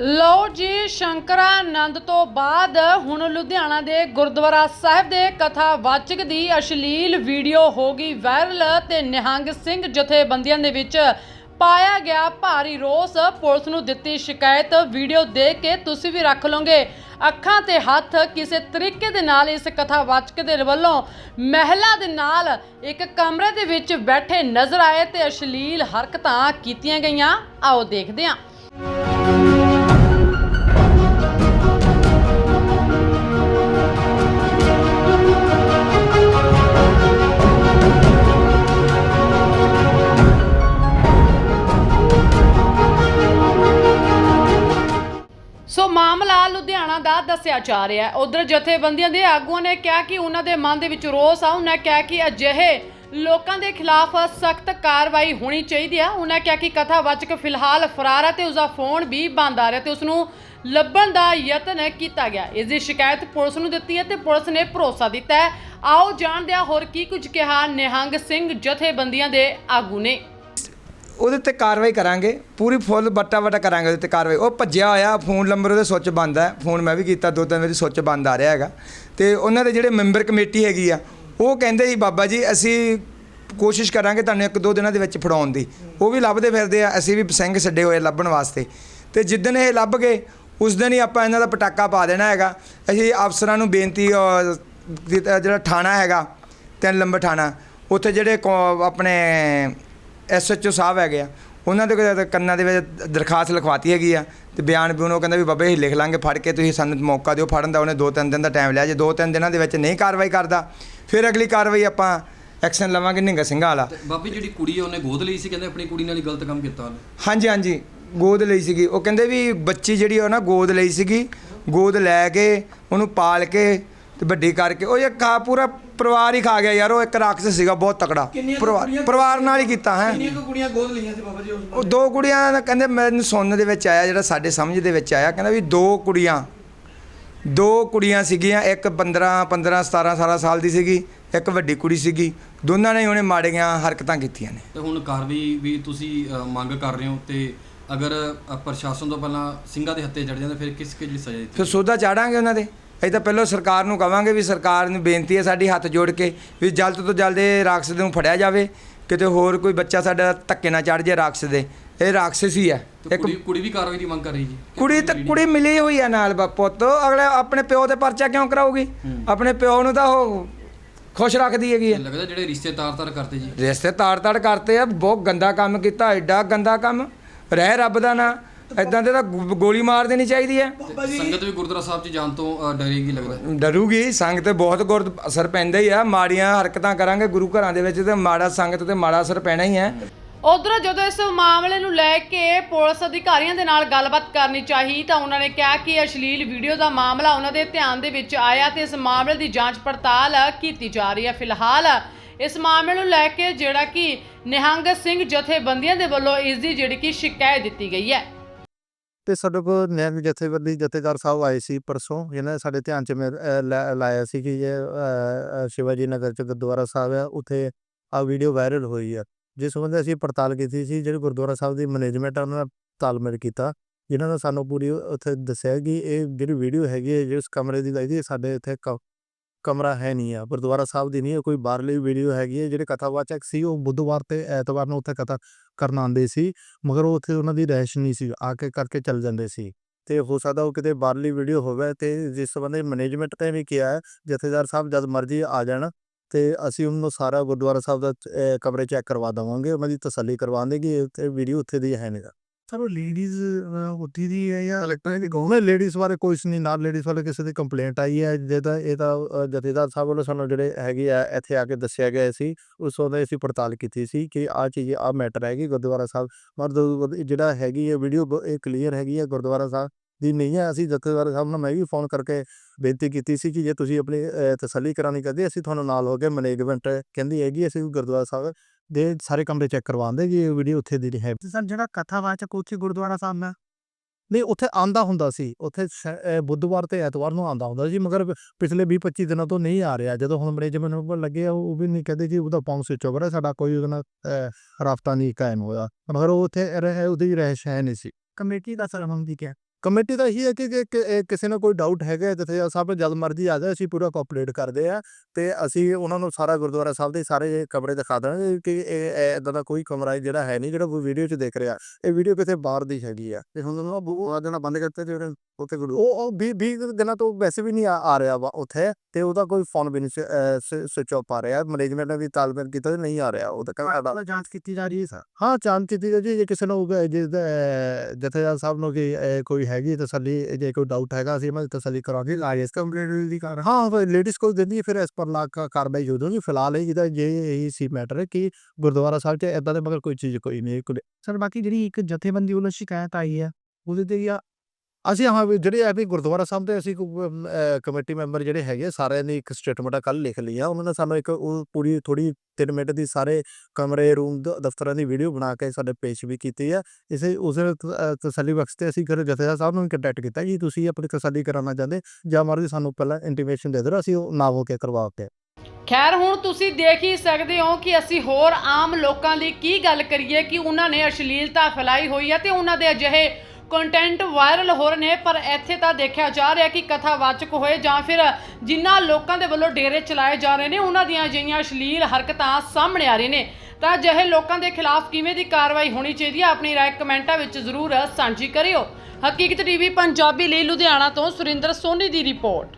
ਲਓ ਜੀ, ਸ਼ੰਕਰਾਨੰਦ ਤੋਂ ਬਾਅਦ ਹੁਣ ਲੁਧਿਆਣਾ ਦੇ ਗੁਰਦੁਆਰਾ ਸਾਹਿਬ ਦੇ ਕਥਾਵਾਚਕ ਦੀ ਅਸ਼ਲੀਲ ਵੀਡੀਓ ਹੋ ਗਈ ਵਾਇਰਲ ਤੇ ਨਿਹੰਗ ਸਿੰਘ ਜਥੇਬੰਦੀਆਂ ਦੇ ਵਿੱਚ ਪਾਇਆ ਗਿਆ ਭਾਰੀ ਰੋਸ। ਪੁਲਿਸ ਨੂੰ ਦਿੱਤੀ ਸ਼ਿਕਾਇਤ। ਵੀਡੀਓ ਦੇਖ ਕੇ ਤੁਸੀਂ ਵੀ ਰੱਖ ਲਓਗੇ। ਅੱਖਾਂ ਤੇ ਹੱਥ ਕਿਸੇ ਤਰੀਕੇ ਦੇ ਨਾਲ ਇਸ ਕਥਾਵਾਚਕ ਦੇ ਵੱਲੋਂ ਮਹਿਲਾ ਦੇ ਨਾਲ ਇੱਕ ਕਮਰੇ ਦੇ ਵਿੱਚ ਬੈਠੇ ਨਜ਼ਰ ਆਏ ਤੇ ਅਸ਼ਲੀਲ ਹਰਕਤਾਂ ਕੀਤੀਆਂ ਗਈਆਂ। ਆਓ ਦੇਖਦੇ ਹਾਂ। ਲੁਧਿਆਣਾ ਦੱਸਿਆ ਜਾ ਰਿਹਾ ਹੈ। ਉਧਰ ਜਥੇਬੰਦੀਆਂ ਦੇ ਆਗੂਆਂ ਨੇ ਕਿਹਾ ਕਿ ਉਹਨਾਂ ਦੇ ਮਨ ਦੇ ਵਿੱਚ ਰੋਸ ਆ। ਉਹਨਾਂ ਕਿਹਾ ਕਿ ਅਜਿਹੇ ਲੋਕਾਂ ਦੇ ਖਿਲਾਫ ਸਖਤ ਕਾਰਵਾਈ ਹੋਣੀ ਚਾਹੀਦੀ ਹੈ ਉਹਨਾਂ ਕਿਹਾ ਕਿ ਕਥਾਵਾਚਕ ਫਿਲਹਾਲ ਫਰਾਰ ਹੈ ਤੇ ਉਸਦਾ ਫੋਨ ਵੀ ਬੰਦ ਆ ਰਿਹਾ ਤੇ ਉਸ ਨੂੰ ਲੱਭਣ ਦਾ ਯਤਨ ਕੀਤਾ ਗਿਆ। ਇਸ ਦੀ ਸ਼ਿਕਾਇਤ ਪੁਲਿਸ ਨੂੰ ਦਿੱਤੀ ਹੈ ਤੇ ਪੁਲਿਸ ਨੇ ਭਰੋਸਾ ਦਿੱਤਾ ਹੈ। ਆਓ ਜਾਣਦੇ ਹਾਂ ਹੋਰ ਕੀ ਕੁਝ ਕਿਹਾ ਨਿਹੰਗ ਸਿੰਘ ਜਥੇਬੰਦੀਆਂ ਦੇ ਆਗੂ ਨੇ। ਉਹਦੇ ਤੇ ਕਾਰਵਾਈ ਕਰਾਂਗੇ, ਪੂਰੀ ਫੁੱਲ ਬੱਟਾ ਬੱਟਾ ਕਰਾਂਗੇ ਉਹਦੇ ਤੇ ਕਾਰਵਾਈ। ਉਹ ਭੱਜਿਆ ਹੋਇਆ, ਫੋਨ ਨੰਬਰ ਉਹਦੇ ਸੁੱਚ ਬੰਦ ਹੈ ਫੋਨ ਮੈਂ ਵੀ ਕੀਤਾ, ਦੋ ਤਿੰਨ ਵਾਰੀ ਸੁੱਚ ਬੰਦ ਆ ਰਿਹਾ ਹੈਗਾ। ਤੇ ਉਹਨਾਂ ਦੇ ਜਿਹੜੇ ਮੈਂਬਰ ਕਮੇਟੀ ਹੈਗੀ ਆ, ਉਹ ਕਹਿੰਦੇ ਜੀ ਬਾਬਾ ਜੀ, ਅਸੀਂ ਕੋਸ਼ਿਸ਼ ਕਰਾਂਗੇ ਤੁਹਾਨੂੰ ਇੱਕ ਦੋ ਦਿਨਾਂ ਦੇ ਵਿੱਚ ਫੜਾਉਣ ਦੀ। ਉਹ ਵੀ ਲੱਭਦੇ ਫਿਰਦੇ ਆ, ਅਸੀਂ ਵੀ ਸਿੰਘ ਛੱਡੇ ਹੋਏ ਲੱਭਣ ਵਾਸਤੇ। ਤੇ ਜਿੱਦਣ ਇਹ ਲੱਭ ਗਏ, ਉਸ ਦਿਨ ਹੀ ਆਪਾਂ ਇਹਨਾਂ ਦਾ ਪਟਾਕਾ ਪਾ ਦੇਣਾ ਹੈਗਾ। ਅਸੀਂ ਅਫਸਰਾਂ ਨੂੰ ਬੇਨਤੀ ਜਿਹੜਾ ਥਾਣਾ ਹੈਗਾ, ਤਿੰਨ ਲੰਬਰ ਥਾਣਾ, ਉੱਥੇ ਜਿਹੜੇ ਕੌ- ਆਪਣੇ ਐਸਐਚਓ ਸਾਹਿਬ ਹੈਗੇ ਆ ਉਹਨਾਂ ਦੇ ਕੋਲ ਕੰਨਾਂ ਦੇ ਵਿੱਚ ਦਰਖਾਸਤ ਲਿਖਵਾਤੀ ਹੈਗੀ ਆ ਤੇ ਬਿਆਨ ਵੀ ਉਹਨੂੰ ਕਹਿੰਦਾ ਵੀ ਬਾਬਾ ਇਹ ਲਿਖ ਲਾਂਗੇ ਫੜ ਕੇ ਤੁਸੀਂ ਸਾਨੂੰ ਮੌਕਾ ਦਿਓ ਫੜਨ ਦਾ ਉਹਨੇ ਦੋ ਤਿੰਨ ਦਿਨ ਦਾ ਟਾਈਮ ਲਿਆ ਜੇ ਦੋ ਤਿੰਨ ਦਿਨਾਂ ਦੇ ਵਿੱਚ ਨਹੀਂ ਕਾਰਵਾਈ ਕਰਦਾ ਫਿਰ ਅਗਲੀ ਕਾਰਵਾਈ ਆਪਾਂ ਐਕਸ਼ਨ ਲਵਾਂਗੇ ਨਿੰਗਾ ਸਿੰਘਾਂ ਵਾਲਾ। ਬਾਬੀ ਜਿਹੜੀ ਕੁੜੀ ਹੈ ਉਹਨੇ ਗੋਦ ਲਈ ਸੀ ਕਹਿੰਦੇ ਆਪਣੀ ਕੁੜੀ ਨਾਲ ਹੀ ਗਲਤ ਕੰਮ ਕੀਤਾ ਉਹਨੇ। ਹਾਂਜੀ ਹਾਂਜੀ ਗੋਦ ਲਈ ਸੀਗੀ ਉਹ ਕਹਿੰਦੇ ਵੀ ਬੱਚੀ ਜਿਹੜੀ ਉਹ ਨਾ ਗੋਦ ਲਈ ਸੀਗੀ ਗੋਦ ਲੈ ਕੇ ਉਹਨੂੰ ਪਾਲ ਕੇ ਤੇ ਵੱਡੀ ਕਰਕੇ ਉਹ ਇਹ ਖਾ ਪੂਰਾ ਪਰਿਵਾਰ ਹੀ ਖਾ ਗਿਆ ਯਾਰ ਉਹ ਇੱਕ ਰਾਖਸ਼ ਸੀਗਾ ਬਹੁਤ ਤਕੜਾ। ਪਰਿਵਾਰ ਪਰਿਵਾਰ ਨਾਲ ਹੀ ਕੀਤਾ ਹੈ। ਕਿੰਨੀਆਂ ਕੁ ਕੁੜੀਆਂ ਗੋਦ ਲਈਆਂ ਸੀ ਬਾਬਾ ਜੀ ਉਸ ਉਹ ਦੋ ਕੁੜੀਆਂ ਦਾ ਕਹਿੰਦੇ ਮੈਨੂੰ ਸੁਣਨ ਦੇ ਵਿੱਚ ਆਇਆ ਜਿਹੜਾ ਸਾਡੇ ਸਮਝ ਦੇ ਵਿੱਚ ਆਇਆ ਕਹਿੰਦਾ ਵੀ ਦੋ ਕੁੜੀਆਂ। ਦੋ ਕੁੜੀਆਂ ਸੀਗੀਆਂ ਇੱਕ 15 15 17 18 ਸਾਲ ਦੀ ਸੀਗੀ ਇੱਕ ਵੱਡੀ ਕੁੜੀ ਸੀਗੀ। ਦੋਨਾਂ ਨੇ ਉਹਨੇ ਮਾੜੀਆਂ ਹਰਕਤਾਂ ਕੀਤੀਆਂ ਨੇ। ਤੇ ਹੁਣ ਕਾਰਵਾਈ ਵੀ ਤੁਸੀਂ ਮੰਗ ਕਰ ਰਹੇ ਹੋ ਤੇ ਅਗਰ ਪ੍ਰਸ਼ਾਸਨ ਤੋਂ ਪਹਿਲਾਂ ਸਿੰਘਾਂ ਦੇ ਹੱਥੇ ਚੜ ਜਾਂਦੇ ਫਿਰ ਕਿਸ ਕਿਸ ਲਈ ਸਜ਼ਾ ਦਿੱਤੀ? ਫਿਰ ਸੋਧਾ ਚਾੜਾਂਗੇ ਉਹਨਾਂ ਦੇ। ਅਸੀਂ ਤਾਂ ਪਹਿਲਾਂ ਸਰਕਾਰ ਨੂੰ ਕਵਾਂਗੇ ਵੀ ਸਰਕਾਰ ਨੂੰ ਬੇਨਤੀ ਹੈ ਸਾਡੀ ਹੱਥ ਜੋੜ ਕੇ ਵੀ ਜਲਦ ਤੋਂ ਜਲਦ ਇਹ ਰਾਖਸ਼ ਨੂੰ ਫੜਿਆ ਜਾਵੇ ਕਿਤੇ ਹੋਰ ਕੋਈ ਬੱਚਾ ਸਾਡਾ ਧੱਕੇ ਨਾ ਚੜ ਜਾਏ ਰਾਖਸ਼ ਦੇ। ਇਹ ਰਾਖਸ਼ ਹੀ ਹੈ। ਇੱਕ ਕੁੜੀ ਕੁੜੀ ਵੀ ਕਾਰਵਾਈ ਦੀ ਮੰਗ ਕਰ ਰਹੀ ਜੀ? ਕੁੜੀ ਤਾਂ ਕੁੜੀ? ਮਿਲੀ ਹੋਈ ਆ ਨਾਲ ਪੁੱਤ। ਅਗਲੇ ਆਪਣੇ ਪਿਓ ਤੇ ਪਰਚਾ ਕਿਉਂ ਕਰਾਊਗੀ? ਆਪਣੇ ਪਿਓ ਨੂੰ ਤਾਂ ਉਹ ਖੁਸ਼ ਰੱਖਦੀ ਹੈਗੀ ਲੱਗਦਾ ਜਿਹੜੇ ਰਿਸ਼ਤੇ ਤਾਰ-ਤਾਰ ਕਰਦੇ ਜੀ। ਰਿਸ਼ਤੇ ਤਾੜ-ਤਾੜ ਕਰਤੇ ਆ ਬਹੁਤ ਗੰਦਾ ਕੰਮ ਕੀਤਾ ਐਡਾ ਗੰਦਾ ਕੰਮ। ਰਹਿ ਰੱਬ ਦਾ ਨਾ। ਇਦਾਂ ਦੇ ਤਾਂ ਗੋ- ਗੋਲੀ ਮਾਰ ਦੇਣੀ ਚਾਹੀਦੀ ਹੈ। ਸੰਗਤ ਵੀ ਗੁਰਦੁਆਰਾ ਸਾਹਿਬ 'ਚ ਜਾਣ ਤੋਂ ਅ, ਡਰੇਗੀ ਲੱਗਦਾ ਡਰੂਗੀ। ਸੰਗਤ ਤੇ ਬਹੁਤ ਗੁਰ ਅਸਰ ਪੈਂਦਾ ਹੀ ਆ। ਮਾੜੀਆਂ ਹਰਕਤਾਂ ਕਰਾਂਗੇ ਗੁਰੂ ਘਰਾਂ ਦੇ ਵਿੱਚ ਤੇ ਮਾੜਾ ਸੰਗਤ ਤੇ ਮਾੜਾ ਅਸਰ ਪੈਣਾ ਹੀ ਹੈ। ਉਧਰ ਜਦੋਂ ਇਸ ਮਾਮਲੇ ਨੂੰ ਲੈ ਕੇ ਪੁਲਿਸ ਅਧਿਕਾਰੀਆਂ ਦੇ ਨਾਲ ਗੱਲਬਾਤ ਕਰਨੀ ਚਾਹੀ ਤਾਂ ਉਹਨਾਂ ਨੇ ਕਿਹਾ ਕਿ ਅਸ਼ਲੀਲ ਵੀਡੀਓ ਦਾ ਮਾਮਲਾ ਉਹਨਾਂ ਦੇ ਧਿਆਨ ਦੇ ਵਿੱਚ ਆਇਆ ਤੇ ਇਸ ਮਾਮਲੇ ਦੀ ਜਾਂਚ ਪੜਤਾਲ ਕੀਤੀ ਜਾ ਰਹੀ ਹੈ ਫਿਲਹਾਲ। ਇਸ ਮਾਮਲੇ ਨੂੰ ਲੈ ਕੇ ਜਿਹੜਾ ਕਿ ਨਿਹੰਗ ਸਿੰਘ ਜਥੇਬੰਦੀਆਂ ਦੇ ਵੱਲੋਂ ਇਸ ਦੀ ਜਿਹੜੀ ਕਿ ਸ਼ਿਕਾਇਤ ਦਿੱਤੀ ਗਈ ਹੈ। ਤੇ ਸਾਡੇ ਕੋਲ ਨਿਹੰਗ ਜਥੇਬੰਦੀ ਜਥੇਦਾਰ ਸਾਹਿਬ ਆਏ ਸੀ ਪਰਸੋਂ ਜਿਹਨਾਂ ਨੇ ਸਾਡੇ ਧਿਆਨ ਚ ਮੇਰੇ ਅਹ, ਲਾ- ਲਾਇਆ ਸੀ ਕਿ ਇਹ ਸ਼ਿਵਾਜੀ ਨਗਰ ਚ ਗੁਰਦੁਆਰਾ ਸਾਹਿਬ ਆ ਉੱਥੇ ਆ ਵੀਡੀਓ ਵਾਇਰਲ ਹੋਈ ਆ। ਜਿਸ ਸੰਬੰਧੀ ਅਸੀਂ ਪੜਤਾਲ ਕੀਤੀ ਸੀ ਜਿਹੜੀ ਗੁਰਦੁਆਰਾ ਸਾਹਿਬ ਦੀ ਮੈਨੇਜਮੈਂਟ ਆ ਉਹਨਾਂ ਨਾਲ ਤਾਲਮੇਲ ਕੀਤਾ ਜਿਨ੍ਹਾਂ ਨੇ ਸਾਨੂੰ ਪੂਰੀ ਉੱਥੇ ਦੱਸਿਆ ਕਿ ਇਹ ਜਿਹੜੀ ਵੀਡੀਓ ਹੈਗੀ ਹੈ ਜਿਸ ਕਮਰੇ ਦੀ ਲਾਈ ਸੀ ਸਾਡੇ ਇੱਥੇ ਕ- ਕਮਰਾ ਹੈ ਨਹੀਂ ਆ, ਗੁਰਦੁਆਰਾ ਸਾਹਿਬ ਦੀ ਨਹੀਂ ਹੈ ਕੋਈ ਬਾਹਰਲੀ ਵੀਡੀਓ ਹੈਗੀ ਹੈ, ਜਿਹੜੇ ਕਥਾਵਾਚਕ ਸੀ, ਉਹ ਬੁੱਧਵਾਰ ਤੇ ਐਤਵਾਰ ਨੂੰ ਉੱਥੇ ਕਥਾ ਕਰਨ ਆਉਂਦੇ ਸੀ, ਮਗਰ ਉਹ ਉੱਥੇ ਉਹਨਾਂ ਦੀ ਰਹਿਸ਼ ਨਹੀਂ ਸੀ, ਆ ਕੇ ਕਰਕੇ ਚੱਲ ਜਾਂਦੇ ਸੀ। ਤੇ ਹੋ ਸਕਦਾ ਉਹ ਕਿਤੇ ਬਾਹਰਲੀ ਵੀਡੀਓ ਹੋਵੇ ਤੇ ਜਿਸ ਸੰਬੰਧੀ ਮੈਨੇਜਮੈਂਟ ਨੇ ਵੀ ਕਿਹਾ ਹੈ, ਜਥੇਦਾਰ ਸਾਹਿਬ ਜਦ ਮਰਜ਼ੀ ਆ ਜਾਣ, ਤੇ ਅਸੀਂ ਉਹਨੂੰ ਸਾਰਾ ਗੁਰਦੁਆਰਾ ਸਾਹਿਬ ਦਾ ਕਮਰੇ ਚੈੱਕ ਕਰਵਾ ਦੇਵਾਂਗੇ, ਉਹਨਾਂ ਦੀ ਤਸੱਲੀ ਕਰਵਾਉਂਦੇ ਕਿ ਇਹ ਵੀਡੀਓ ਉੱਥੇ ਦੀ ਹੈ ਨਹੀਂ। ਸਰ ਉਹ ਲੇਡੀਜ਼ ਉੱਥੇ ਦੀ ਹੈ ਜਾਂ ਇਲੈਕਟ੍ਰੋਨਿਕ ਗਵਰਨਮੈਂਟ ਲੇਡੀਜ਼ ਬਾਰੇ ਕੋਈ ਨਹੀਂ ਨਾਲ ਲੇਡੀਜ਼ ਵਾਲੇ ਕਿਸੇ ਦੀ ਕੰਪਲੇਂਟ ਆਈ ਹੈ ਜਿਹਦਾ ਇਹ ਤਾਂ ਜਥੇਦਾਰ ਸਾਹਿਬ ਵੱਲੋਂ ਸਾਨੂੰ ਜਿਹੜੇ ਹੈਗੇ ਆ, ਇੱਥੇ ਆ ਕੇ ਦੱਸਿਆ ਗਿਆ ਸੀ, ਉਸ ਉਹਦੇ ਅਸੀਂ ਪੜਤਾਲ ਕੀਤੀ ਸੀ ਕਿ ਆ ਚੀਜ਼ ਆ ਮੈਟਰ ਹੈਗੀ ਗੁਰਦੁਆਰਾ ਸਾਹਿਬ। ਮਰ ਜਿਹੜਾ ਹੈਗੀ ਹੈ ਵੀਡੀਓ ਇਹ ਕਲੀਅਰ ਹੈਗੀ ਹੈ ਗੁਰਦੁਆਰਾ ਸਾਹਿਬ ਦੀ ਨਹੀਂ ਹੈ ਅਸੀਂ ਜਥੇਦਾਰ ਸਾਹਿਬ ਨੂੰ ਮੈਂ ਵੀ ਫੋਨ ਕਰਕੇ ਬੇਨਤੀ ਕੀਤੀ ਸੀ ਕਿ ਜੇ ਤੁਸੀਂ ਆਪਣੀ ਤਸੱਲੀ ਕਰਾਣੀ ਕਰਦੇ ਅਸੀਂ ਤੁਹਾਨੂੰ ਨਾਲ ਹੋ ਕੇ ਮੈਨੇਜਮੈਂਟ ਕਹਿੰਦੀ ਹੈਗੀ ਅਸੀਂ ਗੁਰਦੁਆਰਾ ਸਾਹਿਬ ਦੇ ਸਾਰੇ ਕਮਰੇ ਚੈੱਕ ਕਰਵਾਉਂਦੇ ਕਿ ਇਹ ਵੀਡੀਓ ਉੱਥੇ ਦੀ ਹੈ। ਸਰ ਜਿਹੜਾ ਕਥਾਵਾਚਕ ਉੱਥੇ ਗੁਰਦੁਆਰਾ ਸਾਹਿਬ ਨਾਲ ਨਹੀਂ ਉੱਥੇ ਆਂਦਾ ਹੁੰਦਾ ਸੀ। ਉੱਥੇ ਬੁੱਧਵਾਰ ਤੇ ਐਤਵਾਰ ਨੂੰ ਆਂਦਾ ਹੁੰਦਾ ਸੀ ਮਗਰ ਪਿਛਲੇ 20 25 ਦਿਨਾਂ ਤੋਂ ਨਹੀਂ ਆ ਰਿਹਾ। ਜਦੋਂ ਹੁਣ ਮੈਨੇਜਮੈਂਟ ਉੱਪਰ ਲੱਗੇ ਉਹ ਵੀ ਨਹੀਂ ਕਹਿੰਦੇ ਜੀ ਉਹਦਾ ਫੋਨ ਸਵਿਚ ਹੈ ਸਾਡਾ ਕੋਈ ਅਹ, ਰਾਬਤਾ ਨਹੀਂ ਕਾਇਮ ਹੋਇਆ। ਮਗਰ ਉਹ ਉੱਥੇ ਰਹਿ ਉਹਦੀ ਰਹਿਸ਼ ਹੈ ਨਹੀਂ ਸੀ। ਕਮੇਟੀ ਦਾ ਸਰਮਨ ਦੀ ਕਿਹਾ ਕਮੇਟੀ ਦਾ ਇਹੀ ਹੈ ਕਿ ਕਿ- ਕਿ ਇਹ ਕਿਸੇ ਨੂੰ ਕੋਈ ਡਾਊਟ ਹੈਗਾ ਜਥੇਦਾਰ ਸਾਹਿਬ ਜਦ ਮਰਜ਼ੀ ਆ ਜਾਏ ਅਸੀਂ ਪੂਰਾ ਕੋਆਪਰੇਟ ਕਰਦੇ ਆ ਤੇ ਅਸੀਂ ਉਹਨਾਂ ਨੂੰ ਸਾਰਾ ਗੁਰਦੁਆਰਾ ਸਾਹਿਬ ਦੇ ਸਾਰੇ ਕਮਰੇ ਦਿਖਾ ਦਾਂਗੇ ਕਿ ਇਹ ਇਦਾਂ ਦਾ ਕੋਈ ਕਮਰਾ ਜਿਹੜਾ ਹੈ ਨਹੀਂ ਜਿਹੜਾ ਵੀਡੀਓ 'ਚ ਦੇਖ ਰਿਹਾ। ਇਹ ਵੀਡੀਓ ਕਿਤੇ ਬਾਹਰ ਦੀ ਹੈਗੀ ਆ। ਤੇ ਹੁਣ ਉਹ ਉਹ ਦੇਣਾ ਬੰਦ ਕਰਤੇ ਜਿਹੜੇ ਉੱਥੇ ਗੁਰੂ ਉਹ ਉਹ 20 20 ਦਿਨਾਂ ਤੋਂ ਵੈਸੇ ਵੀ ਨਹੀਂ ਆ ਆ ਰਿਹਾ ਵਾ ਉੱਥੇ ਤੇ ਉਹਦਾ ਕੋਈ ਫੋਨ ਵੀ ਨਹੀਂ ਸਵਿਚ ਆਫ ਆ ਰਿਹਾ। ਮੈਨੇਜਮੈਂਟ ਨੇ ਵੀ ਤਾਲਮੇਲ ਕੀਤਾ ਤੇ ਨਹੀਂ ਆ ਰਿਹਾ ਉਹ ਤਾਂ ਕਹਿੰਦਾ ਜਾਂਚ ਕੀਤੀ ਜਾ ਰਹੀ ਹੈ ਸਰ ਹਾਂ ਜਾਂਚ ਕੀਤੀ ਜਾ ਜੇ ਕਿਸੇ ਨੂੰ ਜਿਸ ਜਥੇਦਾਰ ਸਾਹਿਬ ਨੂੰ ਕਿ ਅਹ, ਕੋਈ ਹੈਗੀ ਤਸੱਲੀ ਜੇ ਕੋਈ ਡਾਊਟ ਹੈਗਾ ਅਸੀਂ ਉਹਨਾਂ ਤਸੱਲੀ ਕਰਾਂਗੇ ਲਾਇਸ ਕੰਪਲੀਟ ਦੀ ਕਰ ਹਾਂ ਲੇਡੀਜ਼ ਕੋਲ ਦਿੰਦੀ ਹੈ, ਫਿਰ ਇਸ ਪਰ ਲਾ ਕਾਰਵਾਈ ਹੋ ਜਾਊਗੀ ਫਿਲਹਾਲ ਇਹ ਜਿਹਦਾ ਜੇ ਇਹੀ ਸੀ ਮੈਟਰ ਹੈ ਕਿ ਗੁਰਦੁਆਰਾ ਸਾਹਿਬ 'ਚ ਇਦਾਂ ਦੇ ਮਗਰ ਕੋਈ ਚੀਜ਼ ਕੋਈ ਨਹੀਂ ਸਰ ਬਾਕੀ ਜਿਹੜੀ ਇੱਕ ਜਥੇਬੰਦੀ ਵੱਲੋਂ ਸ਼ਿਕਾਇਤ ਆਈ ਹੈ ਉਹਦੇ ਤੇ ਜਾਂ ਅਸੀਂ ਹਾਂ ਵੀ ਜਿਹੜੇ ਆ ਵੀ ਗੁਰਦੁਆਰਾ ਸਾਹਿਬ ਦੇ ਅਸੀਂ ਕਮੇਟੀ ਮੈਂਬਰ ਜਿਹੜੇ ਹੈਗੇ ਸਾਰਿਆਂ ਨੇ ਇੱਕ ਸਟੇਟਮੈਂਟ ਕੱਲ ਲਿਖ ਲਈ ਆ ਉਹਨਾਂ ਨੇ ਸਾਨੂੰ ਇੱਕ ਉਹ ਪੂਰੀ ਥੋੜੀ 3 ਮਿੰਟ ਦੀ ਸਾਰੇ ਕਮਰੇ, ਰੂਮ ਦਫ਼ਤਰਾਂ ਦੀ ਵੀਡੀਓ ਬਣਾ ਕੇ ਸਾਡੇ ਪੇਸ਼ ਵੀ ਕੀਤੀ ਆ। ਇਸੇ ਉਸ ਤਸੱਲੀ ਬਖਸ਼ ਤੇ ਅਸੀਂ ਫਿਰ ਜਥੇਦਾਰ ਸਾਹਿਬ ਨੂੰ ਕੰਟੈਕਟ ਕੀਤਾ ਜੀ, ਤੁਸੀਂ ਆਪਣੀ ਤਸੱਲੀ ਕਰਾਉਣਾ ਚਾਹੁੰਦੇ ਜਾਂ ਮਰਜ਼ੀ ਸਾਨੂੰ ਪਹਿਲਾਂ ਇੰਟੀਮੇਸ਼ਨ ਦੇ ਦਿਓ, ਅਸੀਂ ਉਹ ਨਾ ਹੋ ਕੇ ਕਰਵਾ ਖੈਰ, ਹੁਣ ਤੁਸੀਂ ਦੇਖ ਹੀ ਸਕਦੇ ਹੋ ਕਿ ਅਸੀਂ ਹੋਰ ਆਮ ਲੋਕਾਂ ਲਈ ਕੀ ਗੱਲ ਕਰੀਏ ਕਿ ਉਹਨਾਂ ਨੇ ਅਸ਼ਲੀਲਤਾ ਫੈਲਾਈ ਹੋਈ ਹੈ ਤੇ ਉਹਨਾਂ ਦੇ ਅਜਿਹੇ ਕੰਟੈਂਟ ਵਾਇਰਲ ਹੋ ਰਹੇ ਨੇ, ਪਰ ਇੱਥੇ ਤਾਂ ਦੇਖਿਆ ਜਾ ਰਿਹਾ ਕਿ ਕਥਾਵਾਚਕ ਹੋਏ ਜਾਂ ਫਿਰ ਜਿਨ੍ਹਾਂ ਲੋਕਾਂ ਦੇ ਵੱਲੋਂ ਡੇਰੇ ਚਲਾਏ ਜਾ ਰਹੇ ਨੇ, ਉਹਨਾਂ ਦੀਆਂ ਅਜਿਹੀਆਂ ਅਸ਼ਲੀਲ ਹਰਕਤਾਂ ਸਾਹਮਣੇ ਆ ਰਹੀਆਂ ਨੇ। ਤਾਂ ਅਜਿਹੇ ਲੋਕਾਂ ਦੇ ਖਿਲਾਫ ਕਿਵੇਂ ਦੀ ਕਾਰਵਾਈ ਹੋਣੀ ਚਾਹੀਦੀ ਹੈ ਆਪਣੀ ਰਾਏ ਕਮੈਂਟਾਂ ਵਿੱਚ ਜ਼ਰੂਰ ਸਾਂਝੀ ਕਰਿਓ। ਹਕੀਕਤ ਟੀਵੀ, ਪੰਜਾਬੀ ਲਈ ਲੁਧਿਆਣਾ ਤੋਂ ਸੁਰਿੰਦਰ ਸੋਨੀ ਦੀ ਰਿਪੋਰਟ।